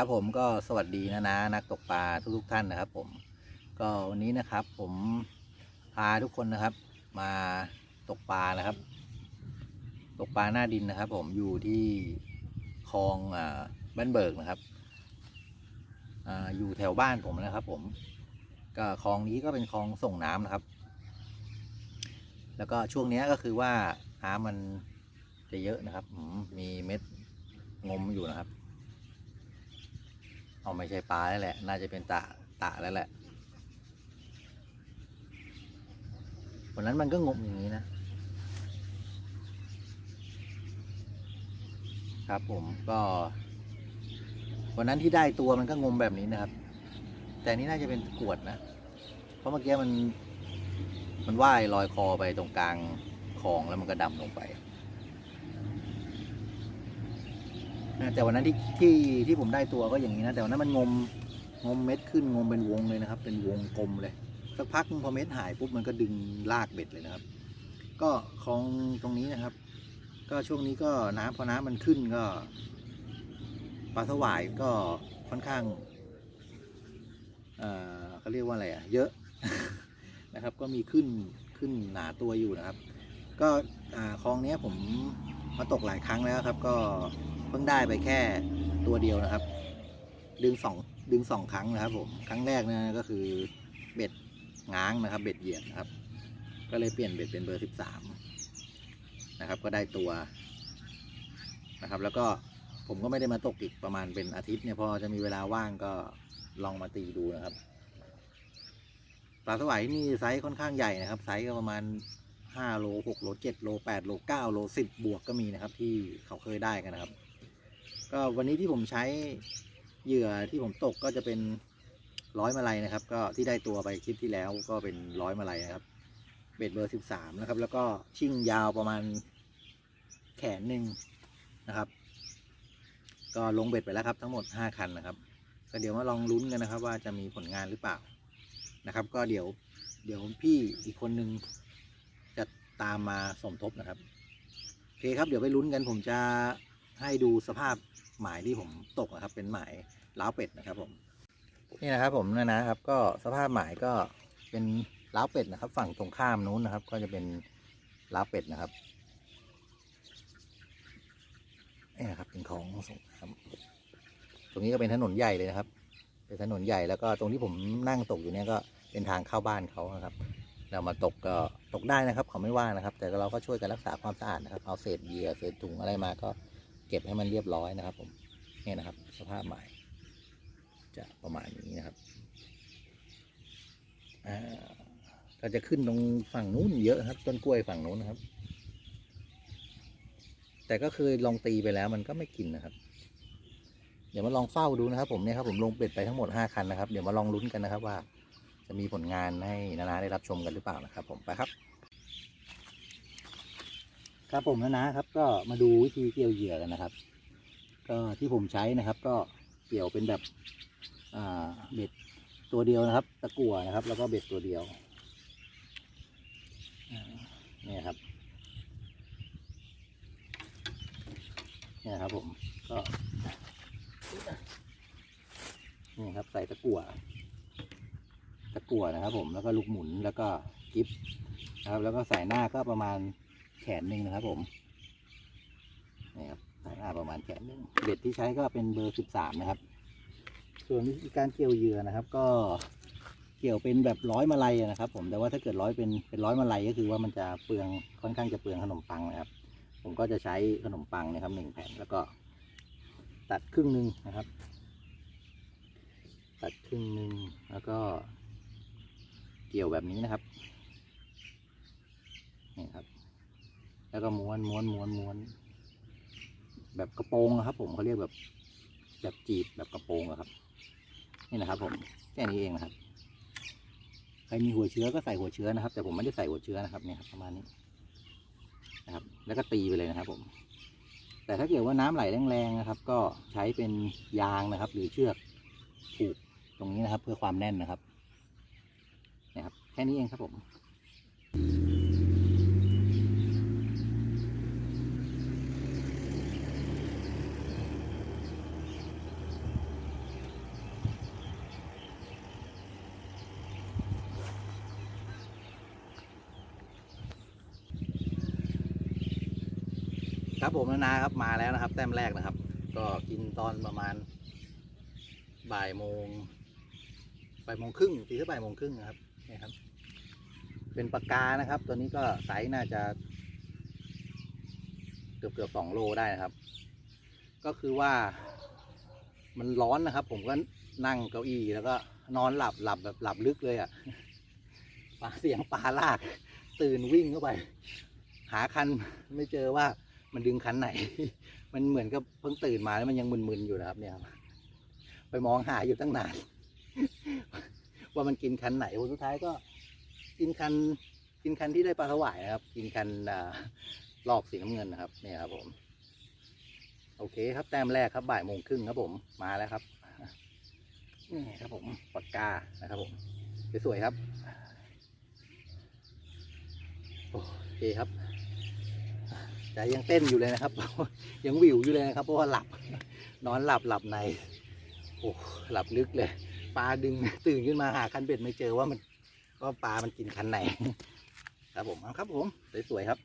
ครับผมก็สวัสดีนะนะนักตกปลาทุกๆท่านนะครับผมก็วันนี้นะครับผมพาทุกคนนะครับ มาตกปลานะครับ ตกปลาหน้าดินนะครับ ผมอยู่ที่คลองอ่าบ้านเบิกนะครับอ่าอยู่แถวบ้านผมนะครับ ผมก็คลองนี้ก็เป็นคลองส่งน้ำนะครับ แล้วก็ช่วงนี้ก็คือว่าน้ำมันจะเยอะนะครับ มีเม็ดงมอยู่นะครับ เอาไม่ใช่ปลาแล้วแหละ น่าจะเป็นตะตะแล้วแหละวันนั้นมันก็งมอย่างนี้นะ ครับผมก็วันนั้นที่ได้ตัวมันก็งมแบบนี้นะครับ แต่นี่น่าจะเป็นกวดนะ เพราะเมื่อกี้มันมันว่ายลอยคอไปตรงกลางคลองแล้วมันก็ดำลงไป นะแต่วันนั้นที่ที่ที่ผมได้ตัวก็อย่างนี้นะ แต่วันนั้นมันงมงมเม็ดขึ้นงมเป็นวงเลยนะครับ เป็นวงกลมเลยสักพักพอเม็ดหายปุ๊บมันก็ดึงลากเบ็ดเลยนะครับ ก็คลองตรงนี้นะครับ ก็ช่วงนี้ก็น้ำพอน้ำมันขึ้นก็ปลาสวายก็ค่อนข้างเอ่อเขาเรียกว่าอะไรอะเยอะนะครับ ก็มีขึ้นขึ้นหนาตัวอยู่นะครับ ก็คลองนี้ผมมาตกหลายครั้งแล้วครับ ก็ เพิ่งได้ไปแค่ตัวเดียวนะครับ ดึงสองดึงสองครั้งนะครับผมครั้งแรกเนี่ยก็คือเบ็ดง้างนะครับ เบ็ดเหยียดนะครับ ก็เลยเปลี่ยนเบ็ดเป็นเบอร์สิบสามนะครับ ก็ได้ตัวนะครับ แล้วก็ผมก็ไม่ได้มาตกอีกประมาณเป็นอาทิตย์เนี่ยพอจะมีเวลาว่างก็ลองมาตีดูนะครับปลาสวายนี่ไซส์ค่อนข้างใหญ่นะครับ ไซส์ก็ประมาณห้าโลหกโลเจ็ดโลแปดโลเก้าโลสิบบวกก็มีนะครับ ที่เขาเคยได้กันนะครับ ก็วันนี้ที่ผมใช้เหยื่อที่ผมตกก็จะเป็นร้อยมาลัยนะครับ ก็ที่ได้ตัวไปคลิปที่แล้วก็เป็นร้อยมาลัยนะครับ เบ็ดเบอร์สิบสามนะครับ แล้วก็ชิ่งยาวประมาณแขนหนึ่งนะครับ ก็ลงเบ็ดไปแล้วครับ ทั้งหมดห้าคันนะครับ ก็เดี๋ยวมาลองลุ้นกันนะครับ ว่าจะมีผลงานหรือเปล่านะครับ ก็เดี๋ยวเดี๋ยวพี่อีกคนนึงจะตามมาสมทบนะครับโอเคครับเดี๋ยวไปลุ้นกันผมจะ ให้ดูสภาพหมายที่ผมตกนะครับ เป็นหมายล้าวเป็ดนะครับ ผม นี่นะครับ ผมนะนะครับ ก็สภาพหมายก็เป็นล้าวเป็ดนะครับ ฝั่งตรงข้ามนู้นนะครับ ก็จะเป็นล้าวเป็ดนะครับนี่นะครับเป็นของสงครับตรงนี้ก็เป็นถนนใหญ่เลยนะครับ เป็นถนนใหญ่แล้วก็ตรงที่ผมนั่งตกอยู่เนี่ยก็เป็นทางเข้าบ้านเขานะครับ เรามาตกก็ตกได้นะครับ เขาไม่ว่านะครับ แต่เราก็ช่วยกันรักษาความสะอาดนะครับ เอาเศษเหยื่อเศษถุงอะไรมาก็ เก็บให้มันเรียบร้อยนะครับผมนี่นะครับ สภาพใหม่ จะประมาณนี้นะครับอ่าก็จะขึ้นตรงฝั่งนู้นเยอะครับต้นกล้วยฝั่งนู้นนะครับ แต่ก็เคยลองตีไปแล้วมันก็ไม่กินนะครับ เดี๋ยวมาลองเฝ้าดูนะครับ ผมเนี่ยครับผมลงเป็ดไปทั้งหมดห้าคันนะครับเดี๋ยวมาลองลุ้นกันนะครับว่า จะมีผลงานให้นานาได้รับชมกันหรือเปล่านะครับ ผมไปครับ ครับผมนานาครับ ก็มาดูวิธีเกี่ยวเหยื่อกันนะครับ ก็ที่ผมใช้นะครับ ก็เกี่ยวเป็นแบบเบ็ดตัวเดียวนะครับ ตะกั่วนะครับ แล้วก็เบ็ดตัวเดียวเนี่ยครับเนี่ยครับผมก็นี่ครับใส่ตะกั่วตะกั่วนะครับ ผมแล้วก็ลูกหมุนแล้วก็กิฟนะครับ แล้วก็ใส่หน้าก็ประมาณ นหนึ่งนะครับผมนี่ครับส่หน้าประมาณแขนหนึ่งเบ็ดที่ใช้ก็เป็นเบอร์สิบสามนะครับ ส่วนวิธีการเกี่ยวเหยื่อนะครับ ก็เกี่ยวเป็นแบบร้อยมาลัยนะครับ ผมแต่ว่าถ้าเกิดร้อยเป็นเป็นร้อยมาลัยก็คือว่ามันจะเปลืองค่อนข้างจะเปลืองขนมปังนะครับ ผมก็จะใช้ขนมปังนะครับหนึ่งแผ่นแล้วก็ตัดครึ่งหนึ่งนะครับ ตัดครึ่งหนึ่งแล้วก็เกี่ยวแบบนี้นะครับนี่ครับ แล้วก็ม้วนม้วนม้วนม้วน แบบกระโปรงครับ ผมเขาเรียกแบบ แบบจีบแบบกระโปรงครับ นี่นะครับ ผมแค่นี้เองนะครับ ใครมีหัวเชื้อก็ใส่หัวเชื้อนะครับ แต่ผมไม่ได้ใส่หัวเชื้อนะครับเนี่ยครับประมาณนี้นะครับ แล้วก็ตีไปเลยนะครับ ผม แต่ถ้าเกิดว่าน้ำไหลแรงๆนะครับ ก็ใช้เป็นยางนะครับ หรือเชือกผูกตรงนี้นะครับ เพื่อความแน่นนะครับนะครับ แค่นี้เองครับผม ครับผมนานาครับมาแล้วนะครับ แต้มแรกนะครับ ก็กินตอนประมาณบ่ายโมงบ่ายโมงครึ่งตีสักบ่ายโมงครึ่งนะครับนี่ครับ เป็นปากกานะครับ ตัวนี้ก็ไซส์น่าจะเกือบเกือบสองโลได้นะครับ ก็คือว่ามันร้อนนะครับ ผมก็นั่งเก้าอี้แล้วก็นอนหลับหลับแบบหลับลึกเลยอะ่ะปลาเสียงปลาลาก ตื่นวิ่งเข้าไป หาคันไม่เจอว่า มันดึงคันไหน มันเหมือนกับเพิ่งตื่นมาแล้วมันยังมึนๆอยู่นะครับ เนี่ยครับไปมองหาอยู่ตั้งนาน ว่ามันกินคันไหนผลสุดท้ายก็กินคันกินคันที่ได้ปลาสวายนะครับ กินคันลอกสีน้ำเงินนะครับ เนี่ยครับผม โอเคครับแต้มแรกครับบ่ายโมงครึ่งครับ ผมมาแล้วครับนี่ครับผมปากกานะครับผมสวยๆครับโอเคครับ แต่ยังเต้นอยู่เลยนะครับ ยังวิวอยู่เลยนะครับ เพราะว่าหลับ นอนหลับหลับใน โอ้หลับลึกเลย ปลาดึงตื่นขึ้นมาหาคันเบ็ดไม่เจอว่ามันว่าปลามันกินคันไหน ครับผมครับผม สวยๆครับ